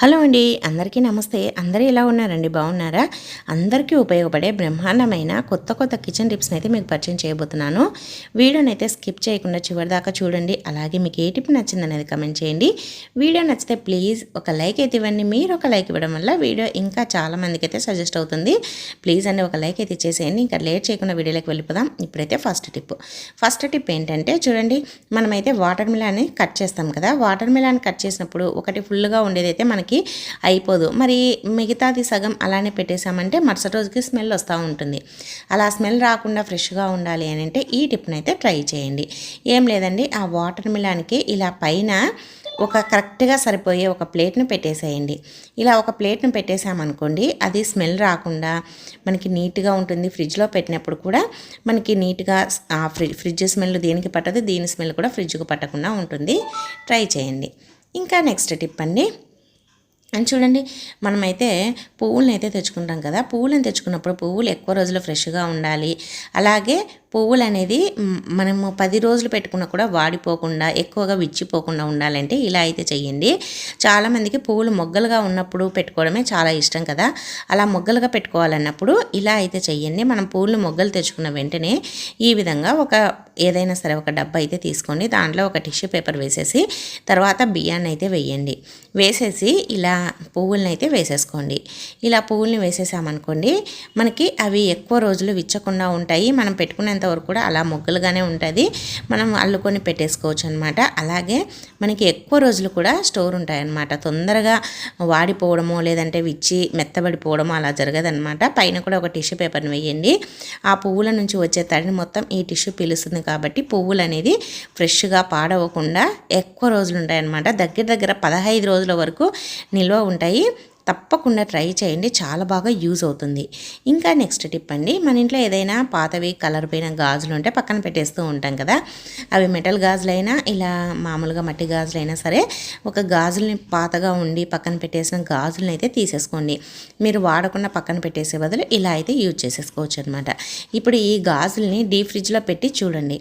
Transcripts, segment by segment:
Hello అండి అందరికీ నమస్తే. అందరూ ఎలా ఉన్నారండి? బాగున్నారా? అందరికీ ఉపయోగపడే బ్రహ్మాండమైన కొత్త కొత్త కిచెన్ టిప్స్ని అయితే మీకు పరిచయం చేయబోతున్నాను. వీడియోని అయితే స్కిప్ చేయకుండా చివరి దాకా చూడండి. అలాగే మీకు ఏ టిప్ నచ్చిందనేది కమెంట్ చేయండి. వీడియో నచ్చితే ప్లీజ్ ఒక లైక్ అయితే ఇవ్వండి. మీరు ఒక లైక్ ఇవ్వడం వల్ల వీడియో ఇంకా చాలా మందికి అయితే సజెస్ట్ అవుతుంది. ప్లీజ్ అండి ఒక లైక్ అయితే ఇచ్చేసేయండి. ఇంకా లేట్ చేయకుండా వీడియోలోకి వెళ్ళిపోదాం. ఇప్పుడైతే ఫస్ట్ టిప్. ఫస్ట్ టిప్ ఏంటంటే చూడండి మనమైతే వాటర్ మిలాన్ని కట్ చేస్తాం కదా. వాటర్ మిలాన్ కట్ చేసినప్పుడు ఒకటి ఫుల్గా ఉండేదైతే మనకి అయిపోదు. మరి మిగతాది సగం అలానే పెట్టేసామంటే మరుసటి రోజుకి స్మెల్ వస్తూ ఉంటుంది. అలా స్మెల్ రాకుండా ఫ్రెష్గా ఉండాలి అని అంటే ఈ టిప్ని అయితే ట్రై చేయండి. ఏం లేదండి ఆ వాటర్ మిలాన్కి ఇలా పైన ఒక కరెక్ట్గా సరిపోయే ఒక ప్లేట్ను పెట్టేసేయండి. ఇలా ఒక ప్లేట్ను పెట్టేసామనుకోండి అది స్మెల్ రాకుండా మనకి నీట్గా ఉంటుంది. ఫ్రిడ్జ్లో పెట్టినప్పుడు కూడా మనకి నీట్గా ఫ్రిడ్జ్ ఫ్రిడ్జ్ స్మెల్ దేనికి పట్టదు దీని స్మెల్ కూడా ఫ్రిడ్జ్కి పట్టకుండా ఉంటుంది. ట్రై చేయండి. ఇంకా నెక్స్ట్ టిప్ అండి అని చూడండి మనమైతే పువ్వులను అయితే తెచ్చుకుంటాం కదా. పువ్వులను తెచ్చుకున్నప్పుడు పువ్వులు ఎక్కువ రోజులు ఫ్రెష్గా ఉండాలి. అలాగే పువ్వులు అనేది మనము పది రోజులు పెట్టుకున్నా కూడా వాడిపోకుండా ఎక్కువగా విచ్చిపోకుండా ఉండాలంటే ఇలా అయితే చెయ్యండి. చాలామందికి పువ్వులు మొగ్గలుగా ఉన్నప్పుడు పెట్టుకోవడమే చాలా ఇష్టం కదా. అలా మొగ్గలుగా పెట్టుకోవాలన్నప్పుడు ఇలా అయితే చెయ్యండి. మనం పువ్వులు మొగ్గలు తెచ్చుకున్న వెంటనే ఈ విధంగా ఒక ఏదైనా సరే ఒక డబ్బా అయితే తీసుకోండి. దాంట్లో ఒక టిష్యూ పేపర్ వేసేసి తర్వాత బియ్యాన్ని అయితే వేయండి. వేసేసి ఇలా పువ్వులను అయితే వేసేసుకోండి. ఇలా పువ్వుల్ని వేసేసామనుకోండి మనకి అవి ఎక్కువ రోజులు విచ్చకుండా ఉంటాయి. మనం వచ్చేంత వరకు కూడా అలా మొగ్గలుగానే ఉంటుంది. మనం అల్లుకొని పెట్టేసుకోవచ్చు అనమాట అలాగే మనకి ఎక్కువ రోజులు కూడా స్టోర్ ఉంటాయన్నమాట తొందరగా వాడిపోవడమో లేదంటే విచ్చి మెత్తబడిపోవడమో అలా జరగదనమాట. పైన కూడా ఒక టిష్యూ పేపర్ని వేయండి. ఆ పువ్వుల నుంచి వచ్చే తడిని మొత్తం ఈ టిష్యూ పీలుస్తుంది కాబట్టి పువ్వులు అనేది ఫ్రెష్గా పాడవకుండా ఎక్కువ రోజులు ఉంటాయి అన్నమాట దగ్గర దగ్గర పదహైదు రోజుల వరకు నిల్వ ఉంటాయి. తప్పకుండా ట్రై చేయండి. చాలా బాగా యూజ్ అవుతుంది. ఇంకా నెక్స్ట్ టిప్ అండి. మన ఇంట్లో ఏదైనా పాతవి కలర్ పోయిన గాజులు ఉంటే పక్కన పెట్టేస్తూ ఉంటాం కదా. అవి మెటల్ గాజులైనా ఇలా మామూలుగా మట్టి గాజులైనా సరే ఒక గాజుల్ని పాతగా ఉండి పక్కన పెట్టేసిన గాజులను అయితే తీసేసుకోండి. మీరు వాడకుండా పక్కన పెట్టేసే బదులు ఇలా అయితే యూజ్ చేసేసుకోవచ్చు అనమాట ఇప్పుడు ఈ గాజుల్ని డీప్ ఫ్రిడ్జ్లో పెట్టి చూడండి.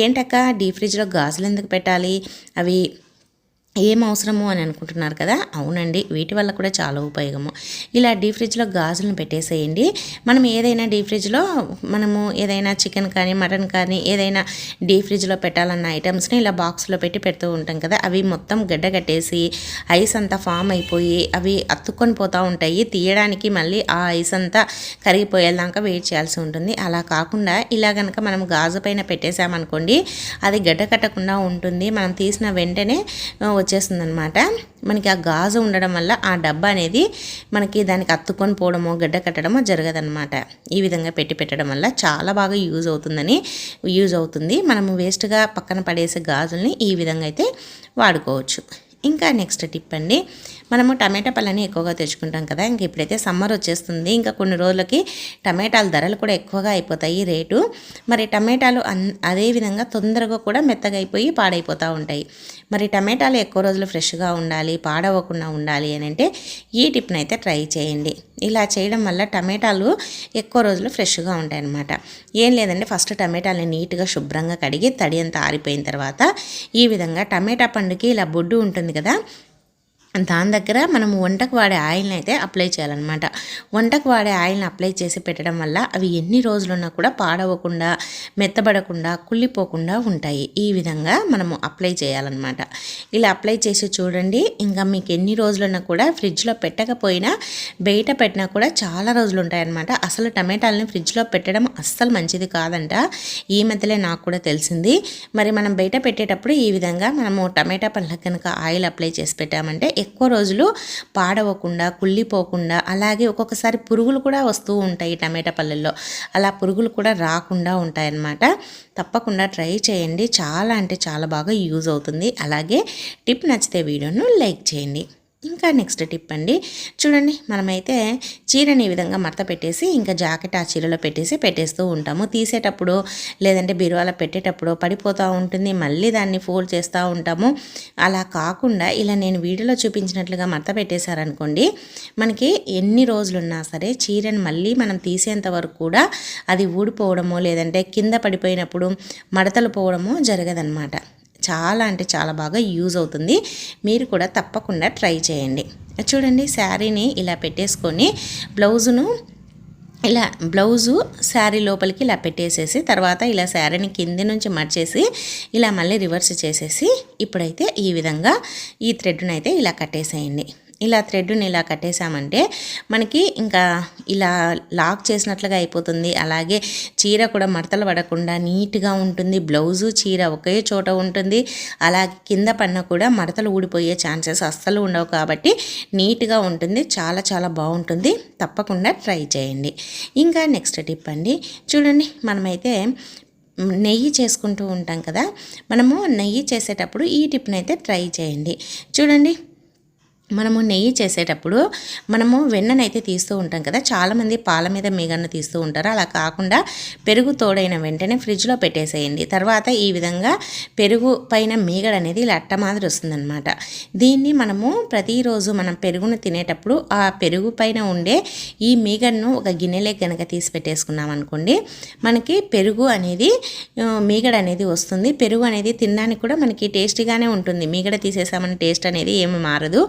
ఏంటక్క? డీప్ ఫ్రిడ్జ్లో గాజులు ఎందుకు పెట్టాలి? అవి ఏం అవసరము అని అనుకుంటున్నారు కదా? అవునండి. వీటి వల్ల కూడా చాలా ఉపయోగము. ఇలా డీప్ ఫ్రిడ్జ్లో గాజులను పెట్టేసేయండి. మనం ఏదైనా డీప్ ఫ్రిడ్జ్లో మనము ఏదైనా చికెన్ కానీ మటన్ కానీ ఏదైనా డీప్ ఫ్రిడ్జ్లో పెట్టాలన్న ఐటమ్స్ని ఇలా బాక్స్లో పెట్టి పెడుతూ ఉంటాం కదా? అవి మొత్తం గడ్డ కట్టేసి ఐస్ అంతా ఫామ్ అయిపోయి అవి అతుక్కొని పోతూ ఉంటాయి. తీయడానికి మళ్ళీ ఆ ఐస్ అంతా కరిగిపోయేదాకా వెయిట్ చేయాల్సి ఉంటుంది. అలా కాకుండా ఇలా కనుక మనం గాజు పైన పెట్టేసామనుకోండి అది గడ్డ కట్టకుండా ఉంటుంది. మనం తీసిన వెంటనే వచ్చేస్తుంది అనమాట మనకి ఆ గాజు ఉండడం వల్ల ఆ డబ్బా అనేది మనకి దానికి అత్తుకొని పోవడమో గడ్డ కట్టడమో జరగదనమాట ఈ విధంగా పెట్టి పెట్టడం వల్ల చాలా బాగా యూజ్ అవుతుందని యూజ్ అవుతుంది. మనము వేస్ట్గా పక్కన పడేసే గాజుల్ని ఈ విధంగా అయితే వాడుకోవచ్చు. ఇంకా నెక్స్ట్ టిప్ అండి. మనము టమాటా పళ్ళని ఎక్కువగా తెచ్చుకుంటాం కదా ఇంక ఇప్పుడైతే సమ్మర్ వచ్చేస్తుంది. ఇంకా కొన్ని రోజులకి టమాటాల ధరలు కూడా ఎక్కువగా అయిపోతాయి రేటు. మరి టమాటాలు అన్ అదే విధంగా తొందరగా కూడా మెత్తగా అయిపోయి పాడైపోతూ ఉంటాయి. మరి టమాటాలు ఎక్కువ రోజులు ఫ్రెష్గా ఉండాలి పాడవకుండా ఉండాలి అని అంటే ఈ టిప్ని అయితే ట్రై చేయండి. ఇలా చేయడం వల్ల టమాటాలు ఎక్కువ రోజులు ఫ్రెష్గా ఉంటాయి అన్నమాట ఏం లేదండి ఫస్ట్ టమాటాలని నీట్గా శుభ్రంగా కడిగి తడి అంతా ఆరిపోయిన తర్వాత ఈ విధంగా టమాటా పండుకి ఇలా బొడ్డు ఉంటుంది కదా దాని దగ్గర మనం వంటకు వాడే ఆయిల్ని అయితే అప్లై చేయాలన్నమాట. వంటకు వాడే ఆయిల్ని అప్లై చేసి పెట్టడం వల్ల అవి ఎన్ని రోజులున్నా కూడా పాడవకుండా మెత్తబడకుండా కుళ్ళిపోకుండా ఉంటాయి. ఈ విధంగా మనము అప్లై చేయాలన్నమాట. ఇలా అప్లై చేసి చూడండి. ఇంకా మీకు ఎన్ని రోజులున్నా కూడా ఫ్రిడ్జ్లో పెట్టకపోయినా బయట పెట్టినా కూడా చాలా రోజులు ఉంటాయన్నమాట. అసలు టమాటాలని ఫ్రిడ్జ్లో పెట్టడం అస్సలు మంచిది కాదంట. ఈ మధ్యలో నాకు కూడా తెలిసింది. మరి మనం బయట పెట్టేటప్పుడు ఈ విధంగా మనము టమాటా పండ్లకు కనుక ఆయిల్ అప్లై చేసి పెట్టామంటే ఎక్కువ రోజులు పాడవకుండా కుళ్ళిపోకుండా అలాగే ఒక్కొక్కసారి పురుగులు కూడా వస్తూ ఉంటాయి టమాటా పళ్ళల్లో. అలా పురుగులు కూడా రాకుండా ఉంటాయన్నమాట. తప్పకుండా ట్రై చేయండి. చాలా అంటే చాలా బాగా యూజ్ అవుతుంది. అలాగే టిప్ నచ్చితే వీడియోను లైక్ చేయండి. ఇంకా నెక్స్ట్ టిప్ అండి. చూడండి మనమైతే చీరని ఈ విధంగా మడత పెట్టేసి ఇంకా జాకెట్ ఆ చీరలో పెట్టేసి పెట్టేస్తూ ఉంటాము. తీసేటప్పుడు లేదంటే బీరువాలో పెట్టేటప్పుడు పడిపోతూ ఉంటుంది. మళ్ళీ దాన్ని ఫోల్డ్ చేస్తూ ఉంటాము. అలా కాకుండా ఇలా నేను వీడియోలో చూపించినట్లుగా మడత పెట్టేశారనుకోండి మనకి ఎన్ని రోజులున్నా సరే చీరని మళ్ళీ మనం తీసేంత వరకు కూడా అది ఊడిపోవడము లేదంటే కింద పడిపోయినప్పుడు మడతలు పోవడము జరగదన్నమాట. చాలా అంటే చాలా బాగా యూజ్ అవుతుంది. మీరు కూడా తప్పకుండా ట్రై చేయండి. చూడండి శారీని ఇలా పెట్టేసుకొని బ్లౌజును ఇలా బ్లౌజు శారీ లోపలికి ఇలా పెట్టేసేసి తర్వాత ఇలా శారీని కింది నుంచి మర్చేసి ఇలా మళ్ళీ రివర్స్ చేసేసి ఇప్పుడైతే ఈ విధంగా ఈ థ్రెడ్ను అయితే ఇలా కట్టేసేయండి. ఇలా థ్రెడ్ని ఇలా కట్టేశామంటే మనకి ఇంకా ఇలా లాక్ చేసినట్లుగా అయిపోతుంది. అలాగే చీర కూడా మడతలు పడకుండా నీట్గా ఉంటుంది. బ్లౌజు చీర ఒకే చోట ఉంటుంది. అలా కింద పడిన కూడా మడతలు ఊడిపోయే ఛాన్సెస్ అస్సలు ఉండవు కాబట్టి నీట్గా ఉంటుంది. చాలా చాలా బాగుంటుంది. తప్పకుండా ట్రై చేయండి. ఇంకా నెక్స్ట్ టిప్ అండి. చూడండి మనమైతే నెయ్యి చేసుకుంటూ ఉంటాం కదా. మనము నెయ్యి చేసేటప్పుడు ఈ టిప్ని అయితే ట్రై చేయండి. చూడండి మనము నెయ్యి చేసేటప్పుడు మనము వెన్ననైతే తీస్తూ ఉంటాం కదా చాలామంది పాల మీద మీగన్న తీస్తూ ఉంటారు. అలా కాకుండా పెరుగు తోడైన వెంటనే ఫ్రిడ్జ్లో పెట్టేసేయండి. తర్వాత ఈ విధంగా పెరుగు పైన మీగడ అనేది ఇలా అట్ట మాదిరి వస్తుందన్నమాట. దీన్ని మనము ప్రతిరోజు మనం పెరుగును తినేటప్పుడు ఆ పెరుగు పైన ఉండే ఈ మీగడను ఒక గిన్నెలే కనుక తీసి పెట్టేసుకున్నాం అనుకోండి మనకి పెరుగు అనేది మీగడ అనేది వస్తుంది. పెరుగు అనేది తినడానికి కూడా మనకి టేస్టీగానే ఉంటుంది. మీగడ తీసేసామని టేస్ట్ అనేది ఏమి మారదు.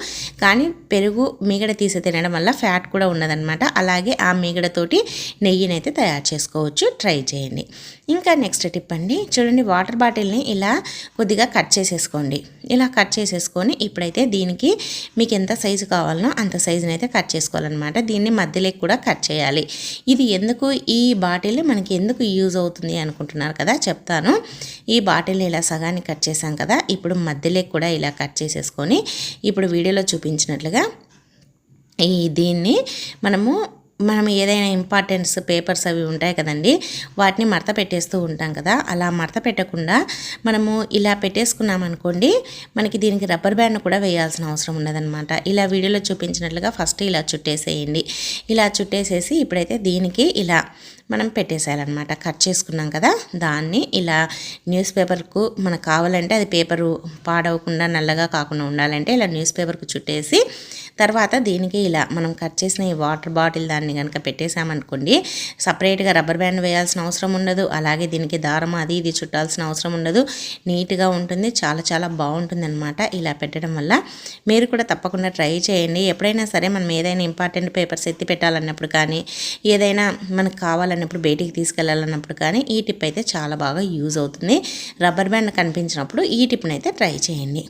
కానీ పెరుగు మీగడ తీసి తినడం వల్ల ఫ్యాట్ కూడా ఉన్నదనమాట అలాగే ఆ మీగడతోటి నెయ్యినైతే తయారు చేసుకోవచ్చు. ట్రై చేయండి. ఇంకా నెక్స్ట్ టిప్ అండి. చూడండి వాటర్ బాటిల్ని ఇలా కొద్దిగా కట్ చేసేసుకోండి. ఇలా కట్ చేసేసుకొని ఇప్పుడైతే దీనికి మీకు ఎంత సైజు కావాలనో అంత సైజుని అయితే కట్ చేసుకోవాలన్నమాట. దీన్ని మధ్యలోకి కూడా కట్ చేయాలి. ఇది ఎందుకు ఈ బాటిల్ మనకి ఎందుకు యూజ్ అవుతుంది అనుకుంటున్నారు కదా చెప్తాను. ఈ బాటిల్ని ఇలా సగాన్ని కట్ చేసాం కదా ఇప్పుడు మధ్యలో కూడా ఇలా కట్ చేసేసుకొని ఇప్పుడు వీడియోలో చూపించినట్లుగా ఈ దీన్ని మనము మనం ఏదైనా ఇంపార్టెన్స్ పేపర్స్ అవి ఉంటాయి కదండి వాటిని మడత పెట్టేస్తూ ఉంటాం కదా. అలా మడత పెట్టకుండా మనము ఇలా పెట్టేసుకున్నాం అనుకోండి మనకి దీనికి రబ్బర్ బ్యాండ్ కూడా వేయాల్సిన అవసరం ఉండదన్నమాట ఇలా వీడియోలో చూపించినట్లుగా ఫస్ట్ ఇలా చుట్టేసేయండి. ఇలా చుట్టేసేసి ఇప్పుడైతే దీనికి ఇలా మనం పెట్టేసేయాలన్నమాట. కట్ చేసుకున్నాం కదా దాన్ని ఇలా న్యూస్ పేపర్కు మనకు కావాలంటే అది పేపరు పాడవకుండా నల్లగా కాకుండా ఉండాలంటే ఇలా న్యూస్ పేపర్కు చుట్టేసి తర్వాత దీనికి ఇలా మనం కట్ చేసిన ఈ వాటర్ బాటిల్ దాన్ని కనుక పెట్టేసామనుకోండి సపరేట్గా రబ్బర్ బ్యాండ్ వేయాల్సిన అవసరం ఉండదు. అలాగే దీనికి దారం అది ఇది చుట్టాల్సిన అవసరం ఉండదు. నీట్గా ఉంటుంది. చాలా చాలా బాగుంటుంది అనమాట ఇలా పెట్టడం వల్ల. మీరు కూడా తప్పకుండా ట్రై చేయండి. ఎప్పుడైనా సరే మనం ఏదైనా ఇంపార్టెంట్ పేపర్స్ ఎత్తి పెట్టాలన్నప్పుడు కానీ ఏదైనా మనకు కావాలన్నప్పుడు బయటికి తీసుకెళ్ళాలన్నప్పుడు కానీ ఈ టిప్ అయితే చాలా బాగా యూజ్ అవుతుంది. రబ్బర్ బ్యాండ్ కనిపించినప్పుడు ఈ టిప్ని అయితే ట్రై చేయండి.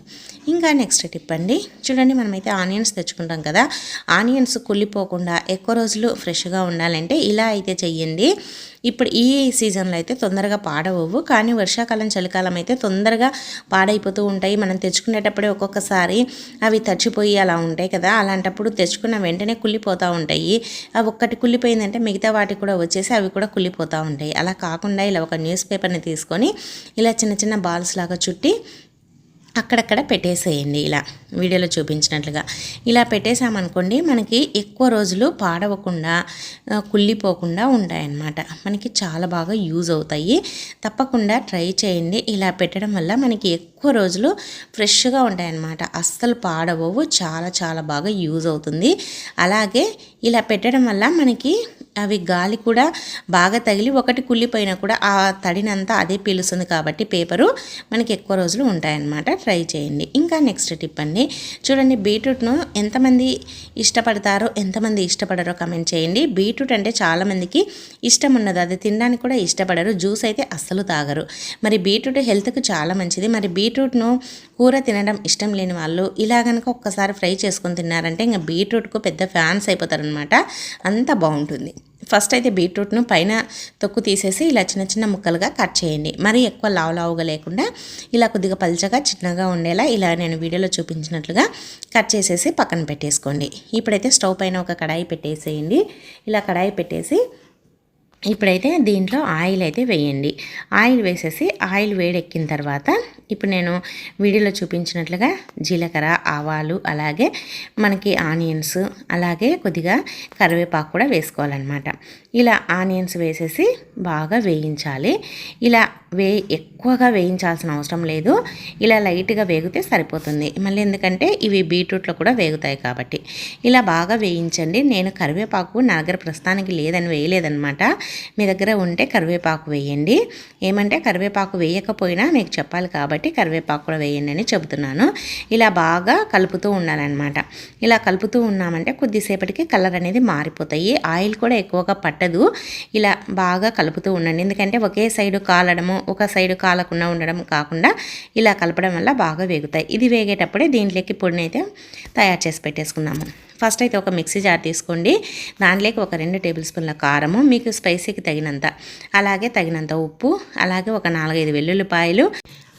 ఇంకా నెక్స్ట్ టిప్ అండి. చూడండి మనమైతే ఆనియన్స్ తెచ్చుకుంటాం కదా. ఆనియన్స్ కుళ్ళిపోకుండా ఎక్కువ రోజులు ఫ్రెష్గా ఉండాలంటే ఇలా అయితే చెయ్యండి. ఇప్పుడు ఈ సీజన్లో అయితే తొందరగా పాడవవు. కానీ వర్షాకాలం చలికాలం అయితే తొందరగా పాడైపోతూ ఉంటాయి. మనం తెచ్చుకునేటప్పుడే ఒక్కొక్కసారి అవి తచ్చిపోయి అలా ఉంటాయి కదా. అలాంటప్పుడు తెచ్చుకున్న వెంటనే కుళ్ళిపోతూ ఉంటాయి. అవి ఒక్కటి కుళ్ళిపోయిందంటే మిగతా వాటికి కూడా వచ్చేసి అవి కూడా కుళ్ళిపోతూ ఉంటాయి. అలా కాకుండా ఇలా ఒక న్యూస్ పేపర్ని తీసుకొని ఇలా చిన్న చిన్న బాల్స్ లాగా చుట్టి అక్కడక్కడ పెట్టేసేయండి ఇలా. వీడియోలో చూపించినట్లుగా. ఇలా పెట్టేసామనుకోండి మనకి ఎక్కువ రోజులు పాడవకుండా కుళ్ళిపోకుండా ఉంటాయన్నమాట. మనకి చాలా బాగా యూజ్ అవుతాయి. తప్పకుండా ట్రై చేయండి. ఇలా పెట్టడం వల్ల మనకి ఎక్కువ రోజులు ఫ్రెష్గా ఉంటాయన్నమాట. అస్సలు పాడవవు. చాలా చాలా బాగా యూజ్ అవుతుంది. అలాగే ఇలా పెట్టడం వల్ల మనకి అవి గాలి కూడా బాగా తగిలి ఒకటి కుళ్ళిపోయినా కూడా ఆ తడినంతా అదే పీలుస్తుంది కాబట్టి పేపరు మనకి ఎక్కువ రోజులు ఉంటాయన్నమాట. ట్రై చేయండి. ఇంకా నెక్స్ట్ టిప్ అండి. చూడండి బీట్రూట్ను ఎంతమంది ఇష్టపడతారో ఎంతమంది ఇష్టపడరో కమెంట్ చేయండి. బీట్రూట్ అంటే చాలామందికి ఇష్టం ఉన్నది. అది తినడానికి కూడా ఇష్టపడరు. జ్యూస్ అయితే అస్సలు తాగరు. మరి బీట్రూట్ హెల్త్కి చాలా మంచిది. మరి బీట్రూట్ను కూర తినడం ఇష్టం లేని వాళ్ళు ఇలా కనుక ఒక్కసారి ఫ్రై చేసుకొని తిన్నారంటే ఇంకా బీట్రూట్కు పెద్ద ఫ్యాన్స్ అయిపోతారనమాట అంత బాగుంటుంది. ఫస్ట్ అయితే బీట్రూట్ను పైన తొక్కు తీసేసి ఇలా చిన్న చిన్న ముక్కలుగా కట్ చేయండి. మరి ఎక్కువ లావు లావుగా లేకుండా ఇలా కొద్దిగా పల్చగా చిన్నగా ఉండేలా ఇలా నేను వీడియోలో చూపించినట్లుగా కట్ చేసేసి పక్కన పెట్టేసుకోండి. ఇప్పుడైతే స్టవ్ పైన ఒక కడాయి పెట్టేసేయండి. ఇలా కడాయి పెట్టేసి ఇప్పుడైతే దీంట్లో ఆయిల్ అయితే వేయండి. ఆయిల్ వేసేసి ఆయిల్ వేడెక్కిన తర్వాత ఇప్పుడు నేను వీడియోలో చూపించినట్లుగా జీలకర్ర ఆవాలు అలాగే మనకి ఆనియన్స్ అలాగే కొద్దిగా కరివేపాకు కూడా వేసుకోవాలన్నమాట. ఇలా ఆనియన్స్ వేసేసి బాగా వేయించాలి. ఇలా వే ఎక్కువగా వేయించాల్సిన అవసరం లేదు. ఇలా లైట్గా వేగితే సరిపోతుంది. మళ్ళీ ఎందుకంటే ఇవి బీట్రూట్లో కూడా వేగుతాయి కాబట్టి. ఇలా బాగా వేయించండి. నేను కరివేపాకు నా దగ్గర ప్రస్తుతానికి లేదని వేయలేదనమాట మీ దగ్గర ఉంటే కరివేపాకు వేయండి. ఏమంటే కరివేపాకు వేయకపోయినా మీకు చెప్పాలి కాబట్టి కాబట్టి కరివేపాకు కూడా వేయండి అని చెబుతున్నాను. ఇలా బాగా కలుపుతూ ఉండాలన్నమాట. ఇలా కలుపుతూ ఉన్నామంటే కొద్దిసేపటికి కలర్ అనేది మారిపోతాయి. ఆయిల్ కూడా ఎక్కువగా పట్టదు. ఇలా బాగా కలుపుతూ ఉండండి. ఎందుకంటే ఒకే సైడు కాలడము ఒక సైడు కాలకుండా ఉండడం కాకుండా ఇలా కలపడం వల్ల బాగా వేగుతాయి. ఇది వేగేటప్పుడే దీంట్లోకి పొడిని అయితే తయారు చేసి పెట్టేసుకున్నాము ఫస్ట్ అయితే ఒక మిక్సీ జార్ తీసుకోండి. దాంట్లోకి ఒక రెండు టేబుల్ స్పూన్ల కారము మీకు స్పైసీకి తగినంత అలాగే తగినంత ఉప్పు అలాగే ఒక నాలుగైదు వెల్లుల్లిపాయలు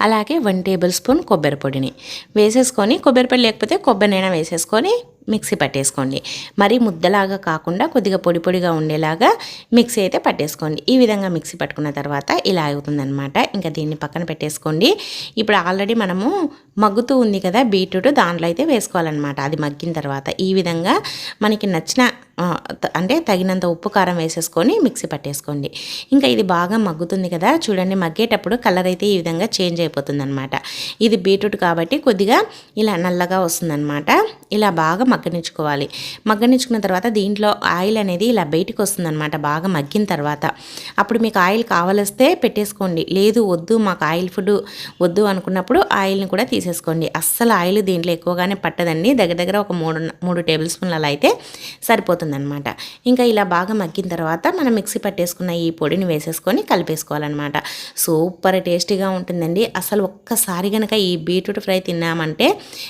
అలాగే వన్ టేబుల్ స్పూన్ కొబ్బరి పొడిని. వేసేసుకొని కొబ్బరి పొడి లేకపోతే కొబ్బరినైనా వేసేసుకొని మిక్సీ పట్టేసుకోండి. మరి ముద్దలాగా కాకుండా కొద్దిగా పొడి పొడిగా ఉండేలాగా మిక్సీ అయితే పట్టేసుకోండి. ఈ విధంగా మిక్సీ పట్టుకున్న తర్వాత ఇలా అవుతుందనమాట ఇంకా దీన్ని పక్కన పెట్టేసుకోండి. ఇప్పుడు ఆల్రెడీ మనము మగ్గుతూ ఉంది కదా బీట్రూట్ దాంట్లో అయితే వేసుకోవాలన్నమాట. అది మగ్గిన తర్వాత ఈ విధంగా మనకి నచ్చిన అంటే తగినంత ఉప్పు కారం వేసేసుకొని మిక్సీ పట్టేసుకోండి. ఇంకా ఇది బాగా మగ్గుతుంది కదా చూడండి మగ్గేటప్పుడు కలర్ అయితే ఈ విధంగా చేంజ్ అయిపోతుంది అనమాట ఇది బీట్రూట్ కాబట్టి కొద్దిగా ఇలా నల్లగా వస్తుందన్నమాట. ఇలా బాగా మగ్గనించుకోవాలి మగ్గనించుకున్న తర్వాత దీంట్లో ఆయిల్ అనేది ఇలా బయటకు వస్తుందన్నమాట బాగా మగ్గిన తర్వాత. అప్పుడు మీకు ఆయిల్ కావలిస్తే పెట్టేసుకోండి. లేదు వద్దు మాకు ఆయిల్ ఫుడ్ వద్దు అనుకున్నప్పుడు ఆయిల్ని కూడా తీసేసుకోండి. అస్సలు ఆయిల్ దీంట్లో ఎక్కువగానే పట్టదండి. దగ్గర దగ్గర ఒక మూడు మూడు టేబుల్ స్పూన్లు అలా అయితే అనమాట ఇంకా ఇలా బాగా మగ్గిన తర్వాత మనం మిక్సీ పట్టేసుకున్న ఈ పొడిని వేసేసుకొని కలిపేసుకోవాలన్నమాట. సూపర్ టేస్టీగా ఉంటుందండి. అసలు ఒక్కసారి కనుక ఈ బీట్రూట్ ఫ్రై తిన్నామంటే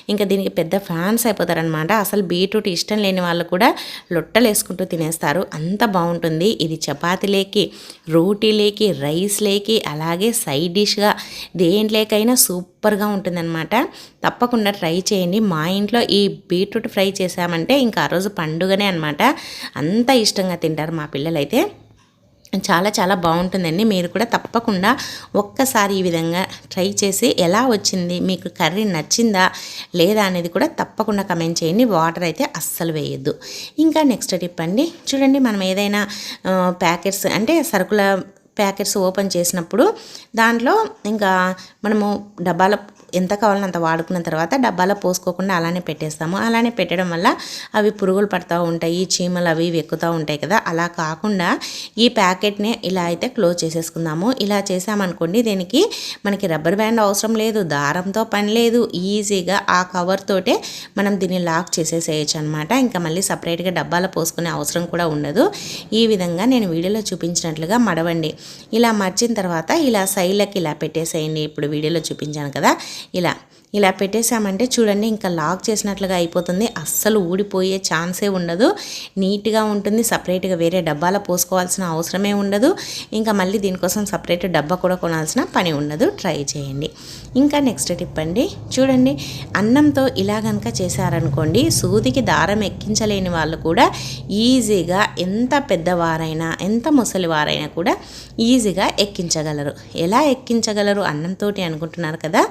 ఇంకా దీనికి పెద్ద ఫ్యాన్స్ అయిపోతారనమాట అసలు బీట్రూట్ ఇష్టం లేని వాళ్ళు కూడా లొట్టలు వేసుకుంటూ తినేస్తారు. అంత బాగుంటుంది. ఇది చపాతీలేకి రోటీలేకి రైస్లేకి అలాగే సైడ్ డిష్గా దేంట్లేకైనా సూపర్గా ఉంటుందన్నమాట. తప్పకుండా ట్రై చేయండి. మా ఇంట్లో ఈ బీట్రూట్ ఫ్రై చేసామంటే ఇంకా ఆ రోజు పండుగనే అనమాట అంత ఇష్టంగా తింటారు మా పిల్లలైతే. చాలా చాలా బాగుంటుందండి. మీరు కూడా తప్పకుండా ఒక్కసారి ఈ విధంగా ట్రై చేసి ఎలా వచ్చింది మీకు కర్రీ నచ్చిందా లేదా అనేది కూడా తప్పకుండా కమెంట్ చేయండి. వాటర్ అయితే అస్సలు వేయద్దు. ఇంకా నెక్స్ట్ టిప్ అండి. చూడండి మనం ఏదైనా ప్యాకెట్స్ అంటే సరుకుల ప్యాకెట్స్ ఓపెన్ చేసినప్పుడు దాంట్లో ఇంకా మనము డబ్బాల ఎంత కావాలో అంత వాడుకున్న తర్వాత డబ్బాలో పోసుకోకుండా అలానే పెట్టేస్తాము. అలానే పెట్టడం వల్ల అవి పురుగులు పడుతూ ఉంటాయి చీమలు అవి ఎక్కుతూ ఉంటాయి కదా. అలా కాకుండా ఈ ప్యాకెట్ని ఇలా అయితే క్లోజ్ చేసేసుకుందాము. ఇలా చేసామనుకోండి దీనికి మనకి రబ్బర్ బ్యాండ్ అవసరం లేదు దారంతో పని లేదు. ఈజీగా ఆ కవర్ తోటే మనం దీన్ని లాక్ చేసేసేయచ్చు అనమాట ఇంకా మళ్ళీ సపరేట్గా డబ్బాలో పోసుకునే అవసరం కూడా ఉండదు. ఈ విధంగా నేను వీడియోలో చూపించినట్లుగా మడవండి. ఇలా మర్చిన తర్వాత ఇలా సైడ్లకి ఇలా పెట్టేసేయండి. ఇప్పుడు వీడియోలో చూపించాను కదా. ఇలా. ఇలా పెట్టేశామంటే చూడండి ఇంకా లాక్ చేసినట్లుగా అయిపోతుంది. అస్సలు ఊడిపోయే ఛాన్సే ఉండదు. నీట్గా ఉంటుంది. సపరేట్గా వేరే డబ్బాలో పోసుకోవాల్సిన అవసరమే ఉండదు. ఇంకా మళ్ళీ దీనికోసం సపరేట్ డబ్బా కూడా కొనాల్సిన పని ఉండదు. ట్రై చేయండి. ఇంకా నెక్స్ట్ టిప్ అండి. చూడండి అన్నంతో ఇలా కనుక చేశారనుకోండి సూదికి దారం ఎక్కించలేని వాళ్ళు కూడా ఈజీగా ఎంత పెద్దవారైనా ఎంత ముసలివారైనా కూడా ఈజీగా ఎక్కించగలరు. ఎలా ఎక్కించగలరు? అన్నంతో అనుకుంటున్నారు కదా?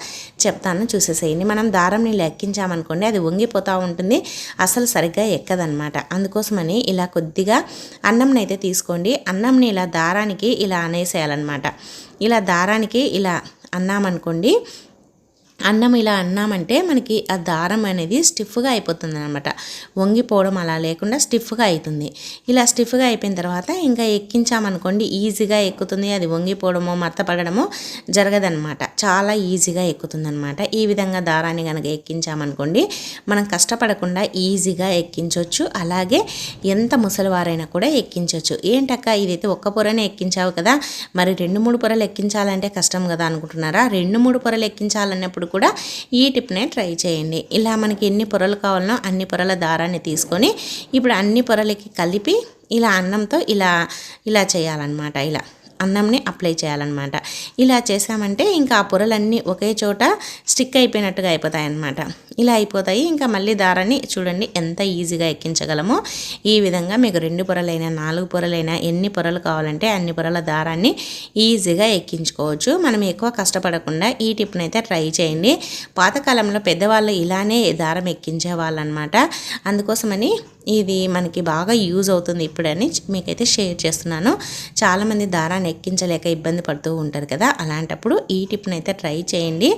చెప్తాను చూసేసేయండి. మనం దారంని లెక్కించామనుకోండి అది వంగిపోతూ ఉంటుంది అసలు సరిగ్గా ఎక్కదనమాట అందుకోసమని ఇలా కొద్దిగా అన్నంని అయితే తీసుకోండి. అన్నంని ఇలా దారానికి ఇలా అనేసేయాలన్నమాట. ఇలా దారానికి ఇలా అన్నామనుకోండి అన్నం ఇలా అన్నామంటే మనకి ఆ దారం అనేది స్టిఫ్గా అయిపోతుంది అనమాట వంగిపోవడం అలా లేకుండా స్టిఫ్గా అవుతుంది ఇలా స్టిఫ్గా అయిపోయిన తర్వాత ఇంకా ఎక్కించామనుకోండి ఈజీగా ఎక్కుతుంది. అది వంగిపోవడమో మత్తపడడమో జరగదనమాట చాలా ఈజీగా ఎక్కుతుంది అనమాట ఈ విధంగా దారాన్ని కనుక ఎక్కించామనుకోండి మనం కష్టపడకుండా ఈజీగా ఎక్కించవచ్చు అలాగే ఎంత ముసలివారైనా కూడా ఎక్కించవచ్చు ఏంటక్క ఇదైతే ఒక్క పొరనే ఎక్కించావు కదా మరి రెండు మూడు పొరలు ఎక్కించాలంటే కష్టం కదా అనుకుంటున్నారా? రెండు మూడు పొరలు ఎక్కించాలన్నప్పుడు కూడా ఈ టిప్నే ట్రై చేయండి. ఇలా మనకి ఎన్ని పొరలు కావాలనో అన్ని పొరల దారాన్ని తీసుకొని ఇప్పుడు అన్ని పొరలకి కలిపి ఇలా అన్నంతో ఇలా ఇలా చేయాలన్నమాట. ఇలా అన్నంని అప్లై చేయాలన్నమాట. ఇలా చేసామంటే ఇంకా ఆ పొరలన్నీ ఒకే చోట స్టిక్ అయిపోయినట్టుగా అయిపోతాయి అన్నమాట ఇలా అయిపోతాయి. ఇంకా మళ్ళీ దారాన్ని చూడండి ఎంత ఈజీగా ఎక్కించగలమో. ఈ విధంగా మీకు రెండు పొరలైనా నాలుగు పొరలైనా ఎన్ని పొరలు కావాలంటే అన్ని పొరల దారాన్ని ఈజీగా ఎక్కించుకోవచ్చు. మనం ఎక్కువ కష్టపడకుండా ఈ టిప్ని అయితే ట్రై చేయండి. పాతకాలంలో పెద్దవాళ్ళు ఇలానే దారం ఎక్కించే వాళ్ళు అనమాట అందుకోసమని ఇది మనకి బాగా యూజ్ అవుతుంది ఇప్పుడని మీకైతే షేర్ చేస్తున్నాను. చాలామంది దారాన్ని ఎక్కించలేక ఇబ్బంది పడుతూ ఉంటారు కదా అలాంటప్పుడు ఈ టిప్ని అయితే ట్రై చేయండి.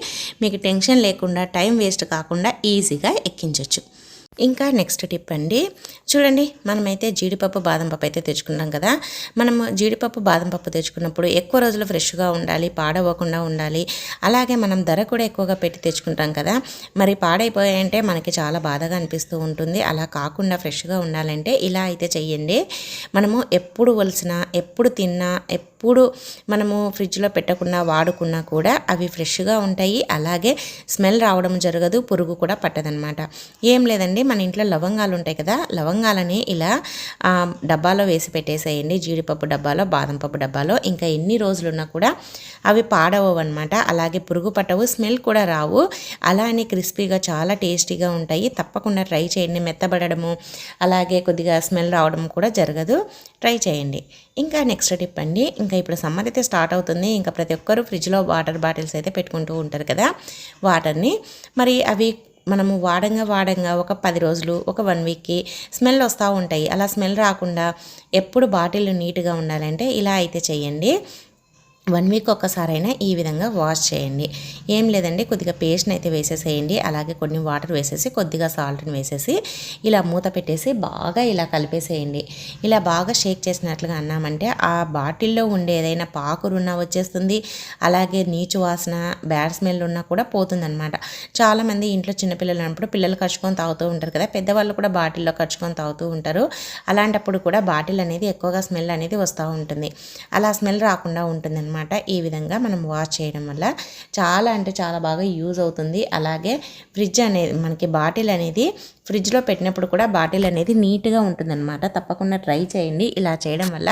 మీకు టెన్షన్ లేకుండా టైం వేస్ట్ కాకుండా ఈజీగా ఎక్కించవచ్చు ఇంకా నెక్స్ట్ టిప్ అండి. చూడండి మనమైతే జీడిపప్పు బాదం పప్పు అయితే తెచ్చుకున్నాం కదా. మనం జీడిపప్పు బాదం పప్పు తెచ్చుకున్నప్పుడు ఎక్కువ రోజులు ఫ్రెష్గా ఉండాలి పాడవకుండా ఉండాలి. అలాగే మనం ధర కూడా ఎక్కువగా పెట్టి తెచ్చుకుంటాం కదా. మరి పాడైపోయాయంటే మనకి చాలా బాధగా అనిపిస్తూ ఉంటుంది. అలా కాకుండా ఫ్రెష్గా ఉండాలంటే ఇలా అయితే చెయ్యండి. మనము ఎప్పుడు వలసిన ఎప్పుడు తిన్నా ఎప్పుడు మనము ఫ్రిడ్జ్లో పెట్టకుండా వాడుకున్నా కూడా అవి ఫ్రెష్గా ఉంటాయి. అలాగే స్మెల్ రావడం జరగదు పురుగు కూడా పట్టదనమాట ఏం లేదండి మన ఇంట్లో లవంగాలు ఉంటాయి కదా లవంగాలని ఇలా డబ్బాలో వేసి పెట్టేసేయండి. జీడిపప్పు డబ్బాలో బాదం పప్పు డబ్బాలో ఇంకా ఎన్ని రోజులున్నా కూడా అవి పాడవు అనమాట అలాగే పురుగు పట్టవు స్మెల్ కూడా రావు. అలా అని క్రిస్పీగా చాలా టేస్టీగా ఉంటాయి. తప్పకుండా ట్రై చేయండి. మెత్తబడము అలాగే కొద్దిగా స్మెల్ రావడం కూడా జరగదు. ట్రై చేయండి. ఇంకా నెక్స్ట్ టిప్ అండి. ఇంకా ఇప్పుడు సమ్మర్ అయితే స్టార్ట్ అవుతుంది. ఇంకా ప్రతి ఒక్కరూ ఫ్రిడ్జ్లో వాటర్ బాటిల్స్ అయితే పెట్టుకుంటూ ఉంటారు కదా. వాటర్ని మరి అవి మనము వాడంగా వాడంగా ఒక పది రోజులు ఒక వన్ వీక్కి స్మెల్ వస్తూ ఉంటాయి. అలా స్మెల్ రాకుండా ఎప్పుడు బాటిల్ నీట్గా ఉండాలంటే ఇలా అయితే చేయండి. వన్ వీక్ ఒక్కసారైనా ఈ విధంగా వాష్ చేయండి. ఏం లేదండి కొద్దిగా పేస్ట్ని అయితే వేసేసేయండి. అలాగే కొన్ని వాటర్ వేసేసి కొద్దిగా సాల్ట్ని వేసేసి ఇలా మూత పెట్టేసి బాగా ఇలా కలిపేసేయండి. ఇలా బాగా షేక్ చేసినట్లుగా అన్నామంటే ఆ బాటిల్లో ఉండే ఏదైనా పాకురున్నా వచ్చేస్తుంది. అలాగే నీచు వాసన బ్యాడ్ స్మెల్ ఉన్నా కూడా పోతుందన్నమాట. చాలామంది ఇంట్లో చిన్నపిల్లలు ఉన్నప్పుడు పిల్లలు కరుచుకొని తాగుతూ ఉంటారు కదా పెద్దవాళ్ళు కూడా బాటిల్లో కరుచుకొని తాగుతూ ఉంటారు. అలాంటప్పుడు కూడా బాటిల్ అనేది ఎక్కువగా స్మెల్ అనేది వస్తూ ఉంటుంది. అలా స్మెల్ రాకుండా ఉంటుంది అనమాట ఈ విధంగా మనం వాష్ చేయడం వల్ల చాలా అంటే చాలా బాగా యూజ్ అవుతుంది. అలాగే ఫ్రిడ్జ్ అనేది మనకి బాటిల్ అనేది ఫ్రిడ్జ్లో పెట్టినప్పుడు కూడా బాటిల్ అనేది నీట్గా ఉంటుందన్నమాట. తప్పకుండా ట్రై చేయండి. ఇలా చేయడం వల్ల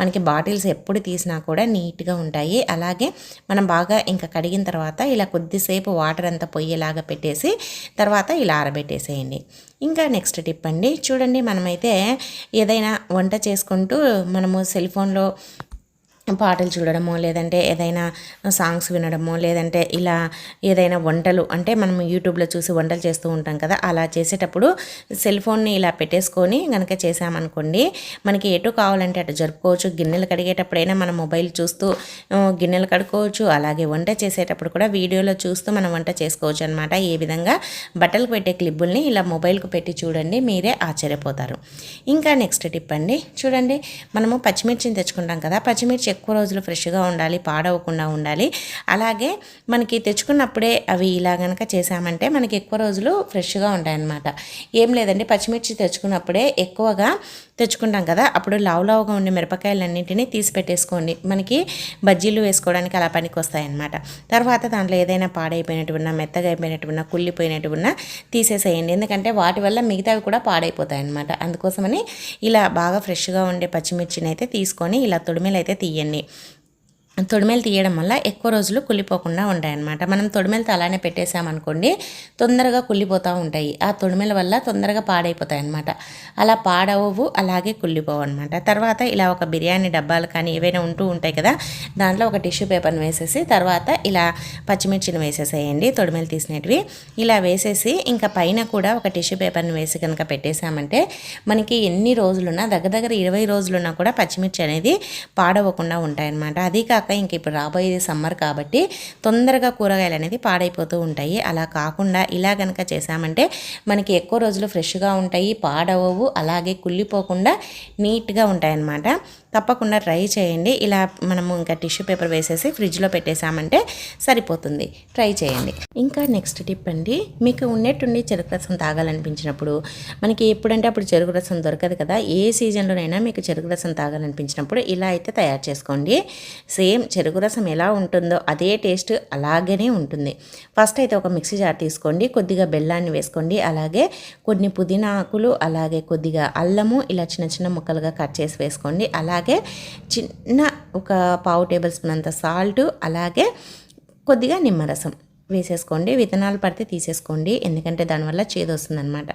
మనకి బాటిల్స్ ఎప్పుడు తీసినా కూడా నీట్గా ఉంటాయి. అలాగే మనం బాగా ఇంకా కడిగిన తర్వాత ఇలా కొద్దిసేపు వాటర్ అంతా పొయ్యేలాగా పెట్టేసి తర్వాత ఇలా ఆరబెట్టేసేయండి. ఇంకా నెక్స్ట్ టిప్ అండి. చూడండి మనమైతే ఏదైనా వంట చేసుకుంటూ మనము సెల్ ఫోన్లో పాటలు చూడడమో లేదంటే ఏదైనా సాంగ్స్ వినడమో లేదంటే ఇలా ఏదైనా వంటలు అంటే మనం యూట్యూబ్లో చూసి వంటలు చేస్తూ ఉంటాం కదా అలా చేసేటప్పుడు సెల్ ఫోన్ని ఇలా పెట్టేసుకొని కనుక చేసామనుకోండి మనకి ఎటు కావాలంటే అటు జరుపుకోవచ్చు. గిన్నెలు కడిగేటప్పుడైనా మనం మొబైల్ చూస్తూ గిన్నెలు కడుకోవచ్చు అలాగే వంట చేసేటప్పుడు కూడా వీడియోలో చూస్తూ మనం వంట చేసుకోవచ్చు అనమాట ఏ విధంగా బట్టలకు పెట్టే క్లిబ్బుల్ని ఇలా మొబైల్కు పెట్టి చూడండి మీరే ఆశ్చర్యపోతారు. ఇంకా నెక్స్ట్ టిప్ అండి చూడండి మనము పచ్చిమిర్చిని తెచ్చుకుంటాం కదా పచ్చిమిర్చి ఎక్కువ రోజులు ఫ్రెష్గా ఉండాలి పాడవకుండా ఉండాలి. అలాగే మనకి తెచ్చుకున్నప్పుడే అవి ఇలా కనుక చేసామంటే మనకి ఎక్కువ రోజులు ఫ్రెష్గా ఉంటాయన్నమాట. ఏం లేదండి పచ్చిమిర్చి తెచ్చుకున్నప్పుడే ఎక్కువగా తెచ్చుకుంటాం కదా అప్పుడు లావు లావుగా ఉండే మిరపకాయలన్నింటినీ తీసి పెట్టేసుకోండి. మనకి బజ్జీలు వేసుకోవడానికి అలా పనికి వస్తాయన్నమాట తర్వాత దాంట్లో ఏదైనా పాడైపోయినట్టున్నా మెత్తగా అయిపోయినట్టున్నా కుళ్ళిపోయినట్టున్నా తీసేసేయండి. ఎందుకంటే వాటి వల్ల మిగతావి కూడా పాడైపోతాయి అన్నమాట అందుకోసమని ఇలా బాగా ఫ్రెష్గా ఉండే పచ్చిమిర్చిని అయితే తీసుకొని ఇలా తొడిమిలు అయితే తీయండి. తొడిమెలు తీయడం వల్ల ఎక్కువ రోజులు కుళ్ళిపోకుండా ఉంటాయన్నమాట. మనం తొడిమెలతో అలానే పెట్టేసామనుకోండి తొందరగా కుళ్ళిపోతూ ఉంటాయి. ఆ తొడిమెల వల్ల తొందరగా పాడైపోతాయి అనమాట అలా పాడవు అలాగే కుళ్ళిపోవు అనమాట తర్వాత ఇలా ఒక బిర్యానీ డబ్బాలు కానీ ఏవైనా ఉంటూ ఉంటాయి కదా దాంట్లో ఒక టిష్యూ పేపర్ని వేసేసి తర్వాత ఇలా పచ్చిమిర్చిని వేసేసేయండి తొడిమెలు తీసినవి ఇలా వేసేసి ఇంకా పైన కూడా ఒక టిష్యూ పేపర్ని వేసి కనుక పెట్టేసామంటే మనకి ఎన్ని రోజులున్నా దగ్గర దగ్గర ఇరవై రోజులున్నా కూడా పచ్చిమిర్చి అనేది పాడవకుండా ఉంటాయన్నమాట. అది కాక కాక ఇంక ఇప్పుడు రాబోయేది సమ్మర్ కాబట్టి తొందరగా కూరగాయలు అనేది పాడైపోతూ ఉంటాయి. అలా కాకుండా ఇలా కనుక చేసామంటే మనకి ఎక్కువ రోజులు ఫ్రెష్గా ఉంటాయి పాడవవు అలాగే కుళ్ళిపోకుండా నీట్గా ఉంటాయన్నమాట. తప్పకుండా ట్రై చేయండి. ఇలా మనము ఇంకా టిష్యూ పేపర్ వేసేసి ఫ్రిడ్జ్లో పెట్టేసామంటే సరిపోతుంది. ట్రై చేయండి. ఇంకా నెక్స్ట్ టిప్ అండి. మీకు ఉన్నట్టుండి చెరుకు రసం తాగాలనిపించినప్పుడు మనకి ఎప్పుడంటే అప్పుడు చెరుకు రసం దొరకదు కదా ఏ సీజన్లోనైనా మీకు చెరుకు రసం తాగాలనిపించినప్పుడు ఇలా అయితే తయారు చేసుకోండి. సేమ్ చెరుకు రసం ఎలా ఉంటుందో అదే టేస్ట్ అలాగనే ఉంటుంది. ఫస్ట్ అయితే ఒక మిక్సీ జార్ తీసుకోండి కొద్దిగా బెల్లాన్ని వేసుకోండి అలాగే కొన్ని పుదీనా ఆకులు అలాగే కొద్దిగా అల్లము ఇలా చిన్న చిన్న ముక్కలుగా కట్ చేసి వేసుకోండి. అలా అలాగే చిన్న ఒక పావు టేబుల్ స్పూన్ అంత సాల్ట్ అలాగే కొద్దిగా నిమ్మరసం. వేసేసుకోండి. విత్తనాలు పడితే తీసేసుకోండి. ఎందుకంటే దానివల్ల చేదు వస్తుందన్నమాట.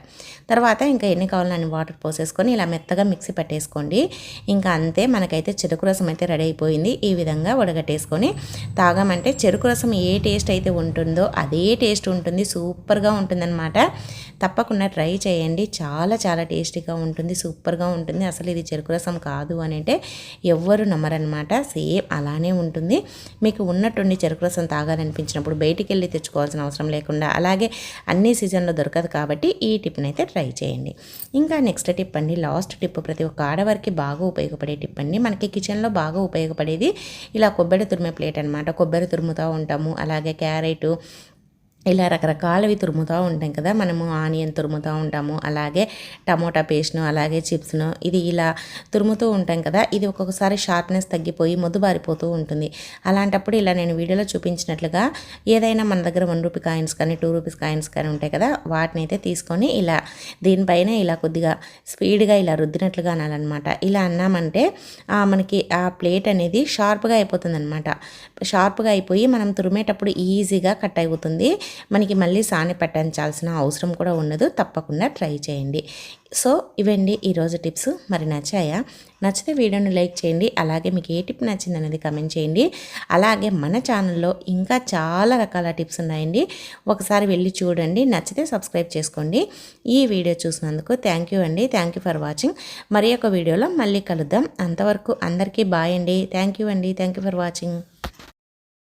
తర్వాత ఇంకా ఎన్ని కావాలో అన్ని వాటర్ పోసేసుకొని ఇలా మెత్తగా మిక్సీ పట్టేసుకోండి. ఇంకా అంతే మనకైతే చెరుకు రసం అయితే రెడీ అయిపోయింది. ఈ విధంగా వడగట్టేసుకొని తాగామంటే చెరుకు రసం ఏ టేస్ట్ అయితే ఉంటుందో అదే టేస్ట్ ఉంటుంది. సూపర్గా ఉంటుందన్నమాట. తప్పకుండా ట్రై చేయండి. చాలా చాలా టేస్టీగా ఉంటుంది. సూపర్గా ఉంటుంది. అసలు ఇది చెరుకు రసం కాదు అని అంటే ఎవ్వరు నమ్మరనమాట సేమ్ అలానే ఉంటుంది. మీకు ఉన్నట్టుండి చెరుకు రసం తాగాలనిపించినప్పుడు బయటికి వెళ్ళి తెచ్చుకోవాల్సిన అవసరం లేకుండా అలాగే అన్ని సీజన్లో దొరకదు కాబట్టి ఈ టిప్ని అయితే ట్రై చేయండి. ఇంకా నెక్స్ట్ టిప్ అండి లాస్ట్ టిప్. ప్రతి ఒక్క ఆడవారికి బాగా ఉపయోగపడే టిప్ అండి. మనకి కిచెన్లో బాగా ఉపయోగపడేది ఇలా కొబ్బరి తురిమే ప్లేట్ అనమాట కొబ్బరి తురుముతూ ఉంటాము. అలాగే క్యారెట్ ఇలా రకరకాలవి తురుముతూ ఉంటాం కదా మనము ఆనియన్ తురుముతూ ఉంటాము అలాగే టమోటా పేస్ట్ను అలాగే చిప్స్ను ఇది ఇలా తురుముతూ ఉంటాం కదా ఇది ఒక్కొక్కసారి షార్ప్నెస్ తగ్గిపోయి మొద్దుబారిపోతూ ఉంటుంది. అలాంటప్పుడు ఇలా నేను వీడియోలో చూపించినట్లుగా ఏదైనా మన దగ్గర వన్ రూపీ కాయిన్స్ కానీ టూ రూపీస్ కాయిన్స్ కానీ ఉంటాయి కదా వాటిని అయితే తీసుకొని ఇలా దీనిపైన ఇలా కొద్దిగా స్పీడ్గా ఇలా రుద్దినట్లుగా అనాలన్నమాట. ఇలా అన్నామంటే మనకి ఆ ప్లేట్ అనేది షార్ప్గా అయిపోతుంది అనమాట షార్ప్గా అయిపోయి మనం తురిమేటప్పుడు ఈజీగా కట్ అయిపోతుంది. మనకి మళ్ళీ సాని పెట్టించాల్సిన అవసరం కూడా ఉండదు. తప్పకుండా ట్రై చేయండి. సో ఇవండి ఈరోజు టిప్స్. మరి నచ్చాయా? నచ్చితే వీడియోని లైక్ చేయండి. అలాగే మీకు ఏ టిప్ నచ్చింది అనేది కమెంట్ చేయండి. అలాగే మన ఛానల్లో ఇంకా చాలా రకాల టిప్స్ ఉన్నాయండి. ఒకసారి వెళ్ళి చూడండి. నచ్చితే సబ్స్క్రైబ్ చేసుకోండి. ఈ వీడియో చూసినందుకు థ్యాంక్ యూ అండి. Thank you for watching. మరి ఒక వీడియోలో మళ్ళీ కలుద్దాం. అంతవరకు అందరికీ బాయ్ అండి. థ్యాంక్ యూ అండి. Thank you for watching.